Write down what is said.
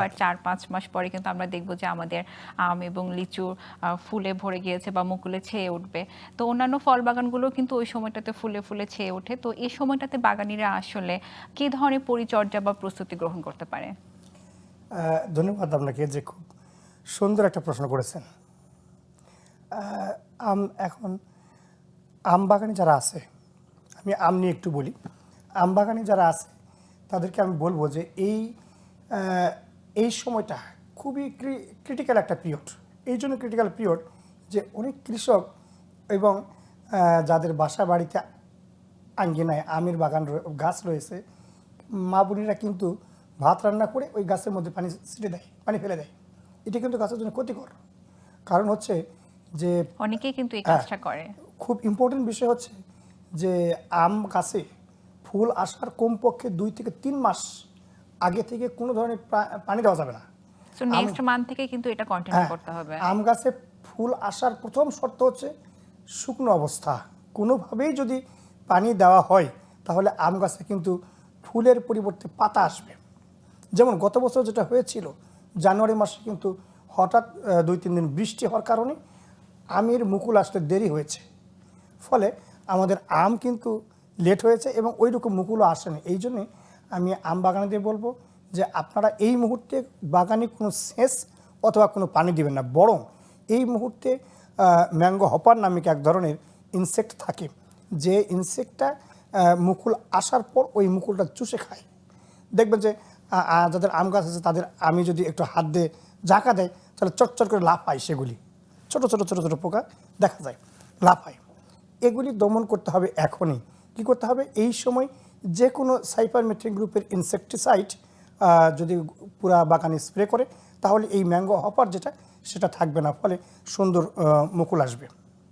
But চার পাঁচ মাস পরে কিন্তু আমরা দেখব যে আমাদের আম এবং লিচু ফুলে ভরে গিয়েছে বা মুকুলে ছেয়ে উঠবে। তো অন্যান্য ফল বাগানগুলো কিন্তু ওই সময়টাতে ফুলে ফুলে ছেয়ে ওঠে। তো এই সময়টাতে বাগানিরা আসলে কি ধরনের পরিচর্যা বা প্রস্তুতি গ্রহণ করতে পারে? ধন্যবাদ আপনাকে যে খুব সুন্দর একটা প্রশ্ন করেছেন। আম এখন আম বাগানে যারা আছে আমি আম নিয়ে একটু বলি। আম বাগানে যারা আছে তাদেরকে আমি বলব যে এই এই সময়টা খুবই ক্রিটিক্যাল একটা পিরিয়ড এই জন্য ক্রিটিক্যাল পিরিয়ড যে অনেক কৃষক এবং যাদের বাসা বাড়িতে আঙ্গিনায় আমের বাগান রয়ে- গাছ রয়েছে মা বোনেরা কিন্তু ভাত রান্না করে ওই গাছের মধ্যে পানি ছিটে দেয় পানি ফেলে দেয়। এটা কিন্তু গাছের জন্য ক্ষতিকর। কারণ হচ্ছে যে অনেকেই কিন্তু এই হ্যাঁ। কাজটা করে। খুব ইম্পর্টেন্ট বিষয় হচ্ছে যে আম গাছে ফুল আসার কমপক্ষে দুই থেকে তিন মাস আগে থেকে কোনো ধরনের পানি দেওয়া যাবে না। তো নেক্সট মান্থ থেকে কিন্তু এটা কন্টিনিউ হ্যাঁ, করতে হবে। আম গাছে ফুল আসার প্রথম শর্ত হচ্ছে শুকনো অবস্থা। কোনোভাবেই যদি পানি দেওয়া হয় তাহলে আম গাছে কিন্তু ফুলের পরিবর্তে পাতা আসবে। যেমন গত বছর যেটা হয়েছিল জানুয়ারি মাসে কিন্তু হঠাৎ দুই তিন দিন বৃষ্টি হওয়ার কারণে আমের মুকুল আসতে দেরি হয়েছে। ফলে আমাদের আম কিন্তু লেট হয়েছে এবং ওই রকম মুকুলও আসেনি। এই জন্যে আমি আম বাগানেদের বলব যে আপনারা এই মুহূর্তে বাগানে কোনো সেচ অথবা কোনো পানি দিবেন না। বরং এই মুহূর্তে ম্যাঙ্গো হপার নামিক এক ধরনের ইনসেক্ট থাকে, যে ইনসেক্টটা মুকুল আসার পর ওই মুকুলটা চুষে খায়। দেখবেন যে যাদের আম গাছ আছে তাদের আমি যদি একটু হাত দিয়ে ঝাঁকা দেয় তাহলে চটচট করে লাফায় সেগুলি। ছোট ছোট ছোট ছোট পোকা দেখা যায় লাফায় এগুলি দমন করতে হবে এখনই। কি করতে হবে? এই সময় যে কোনো সাইপারমেট্রিক গ্রুপের ইনসেকটিসাইড যদি পুরা বাগানে স্প্রে করে, তাহলে এই ম্যাঙ্গো হপার যেটা, সেটা থাকবে না, ফলে সুন্দর মুকুল আসবে।